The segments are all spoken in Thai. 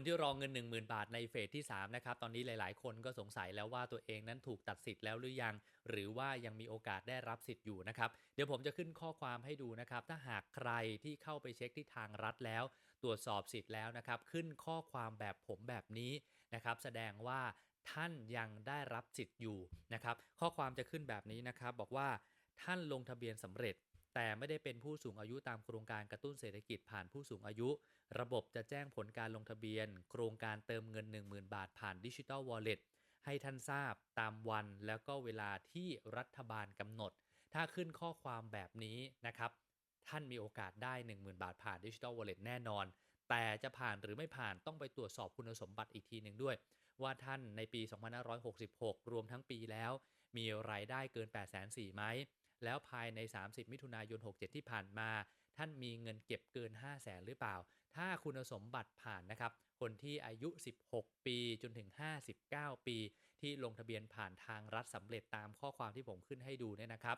คนที่รองเงิน 10,000 บาทในเฟสที่3นะครับตอนนี้หลาย ๆ คนก็สงสัยแล้วว่าตัวเองนั้นถูกตัดสิทธิ์แล้วหรือยัง หรือว่ายังมีโอกาสได้รับสิทธิ์อยู่นะครับเดี๋ยวผมจะขึ้นข้อความให้ดูนะครับถ้าหากใครที่เข้าไปเช็คที่ทางรัฐแล้ว ตรวจสอบสิทธิ์แล้วนะครับขึ้นข้อความแบบผมแบบนี้นะครับแสดงว่าท่านยังได้รับสิทธิ์อยู่นะครับข้อความจะขึ้นแบบนี้นะครับบอกว่าท่านลงทะเบียนสำเร็จ แต่ไม่ได้เป็นผู้สูงอายุตามโครงการกระตุ้นเศรษฐกิจผ่านผู้สูงอายุ ระบบจะแจ้งผลการลงทะเบียน โครงการเติมเงิน 10,000 บาทผ่านดิจิทัลวอลเล็ตให้ท่านทราบตามวันแล้วก็เวลาที่รัฐบาลกำหนด ถ้าขึ้นข้อความแบบนี้นะครับ ท่านมีโอกาสได้ 10,000 บาทผ่านดิจิทัลวอลเล็ตแน่นอน แต่จะผ่านหรือไม่ผ่านต้องไปตรวจสอบคุณสมบัติอีกทีหนึ่งด้วย ว่าท่านในปี 2566 รวมทั้งปีแล้ว มีรายได้เกิน804,000ไหม แล้วภายใน 30 มิถุนายน 67 ที่ผ่านมา ท่านมีเงินเก็บเกิน 5 0 0แสนหรือเปล่า ถ้าคุณสมบัติผ่านนะครับ คนที่อายุ 16 ปีจนถึง 59 ปี ที่ลงทะเบียนผ่านทางรัฐสำเร็จตามข้อความที่ผมขึ้นให้ดูเนี่ยนะครับ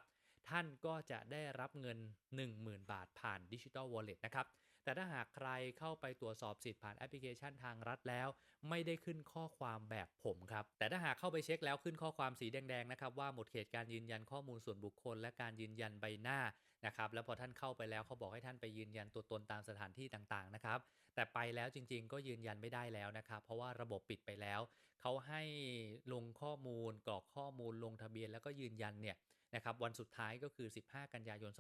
ท่านก็จะได้รับเงิน 10,000 บาทผ่านดิจิทัลวอลเล็ตนะครับ แต่ถ้าหากใครเข้าไปตรวจสอบสิทธิ์ผ่านแอปพลิเคชันทางรัฐแล้ว ไม่ได้ขึ้นข้อความแบบผมครับ แต่ถ้าหากเข้าไปเช็คแล้วขึ้นข้อความสีแดงๆนะครับว่าหมดเขตการยืนยันข้อมูลส่วนบุคคล และการยืนยันใบหน้านะครับแล้วพอท่านเข้าไปแล้วเขาบอกให้ท่านไปยืนยันตัวตนตามสถานที่ต่างๆนะครับแต่ไปแล้วจริง ๆ ก็ยืนยันไม่ได้แล้วนะครับเพราะว่าระบบปิดไปแล้ว เขาให้ลงข้อมูลกรอกข้อมูลลงทะเบียนแล้วก็ยืนยันเนี่ย นะครับวันสุดท้ายก็คือ 15 กันยายน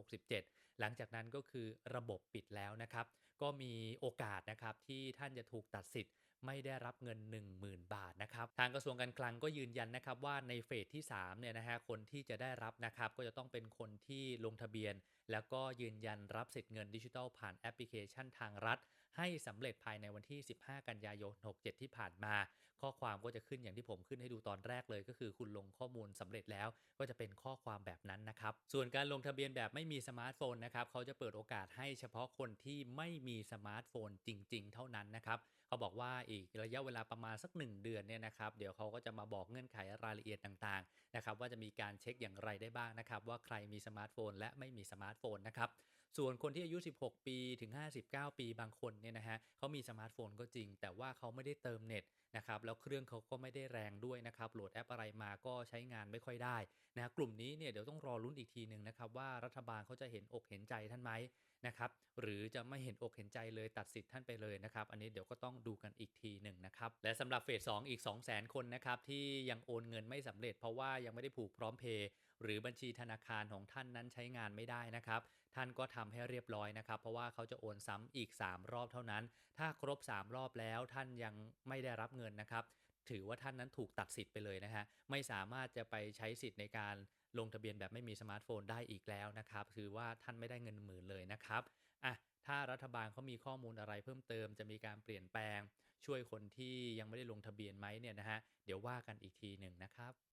2567 หลังจากนั้นก็คือระบบปิดแล้วนะครับ ก็มีโอกาสนะครับที่ท่านจะถูกตัดสิทธิ์ไม่ได้รับเงิน 10,000 บาทนะครับ ทางกระทรวงการคลังก็ยืนยันนะครับว่าในเฟสที่3เนี่ยนะฮะคนที่จะได้รับนะครับ ก็จะต้องเป็นคนที่ลงทะเบียน แล้วก็ยืนยันรับสิทธิ์เงินดิจิทัลผ่านแอปพลิเคชันทางรัฐ ให้สำเร็จภายในวันที่ 15 กันยายน 67 ที่ผ่านมา ข้อความก็จะขึ้นอย่างที่ผมขึ้นให้ดูตอนแรกเลยก็คือคุณลงข้อมูลสำเร็จแล้วก็จะเป็นข้อความแบบนั้นนะครับ ส่วนการลงทะเบียนแบบไม่มีสมาร์ทโฟนนะครับเขาจะเปิดโอกาสให้เฉพาะคนที่ไม่มีสมาร์ทโฟนจริง ๆ เท่านั้นนะครับเขาบอกว่าอีกระยะเวลาประมาณสัก 1 เดือนเนี่ยนะครับเดี๋ยวเขาก็จะมาบอกเงื่อนไขรายละเอียดต่างๆนะครับว่าจะมีการเช็คอย่างไรได้บ้างนะครับว่าใครมีสมาร์ทโฟนและไม่มีสมาร์ทโฟนนะครับ ส่วนคนที่อายุ 16 ปีถึง 59 ปีบางคนเนี่ยนะฮะเขามีสมาร์ทโฟนก็จริง แต่ว่าเขาไม่ได้เติมเน็ตนะครับแล้วเครื่องเขาก็ไม่ได้แรงด้วยนะครับโหลดแอปอะไรมาก็ใช้งานไม่ค่อยได้นะกลุ่มนี้เนี่ยเดี๋ยวต้องรอลุ้นอีกทีหนึ่งนะครับว่ารัฐบาลเขาจะเห็นอกเห็นใจท่านไหมนะครับหรือจะไม่เห็นอกเห็นใจเลยตัดสิทธิ์ท่านไปเลยนะครับ อันนี้เดี๋ยวก็ต้องดูกันอีกทีหนึ่งนะครับ และสำหรับเฟส2อีก 200,000 คนนะครับที่ยังโอนเงินไม่สำเร็จเพราะว่ายังไม่ได้ผูกพร้อมเพย์หรือบัญชีธนาคารของท่านนั้นใช้งานไม่ได้นะครับ ท่านก็ทำให้เรียบร้อยนะครับ เพราะว่าเขาจะโอนซ้ำอีก 3 รอบเท่านั้น ถ้าครบ 3 รอบแล้วท่านยังไม่ได้รับเงินนะครับ ถือว่าท่านนั้นถูกตัดสิทธิ์ไปเลยนะฮะไม่สามารถจะไปใช้สิทธิ์ในการลงทะเบียนแบบไม่มีสมาร์ทโฟนได้อีกแล้วนะครับคือว่าท่านไม่ได้เงินหมื่นเลยนะครับอะถ้ารัฐบาลเขามีข้อมูลอะไรเพิ่มเติมจะมีการเปลี่ยนแปลง ช่วยคนที่ยังไม่ได้ลงทะเบียนไหมเนี่ยนะฮะเดี๋ยวว่ากันอีกทีหนึ่งนะครับ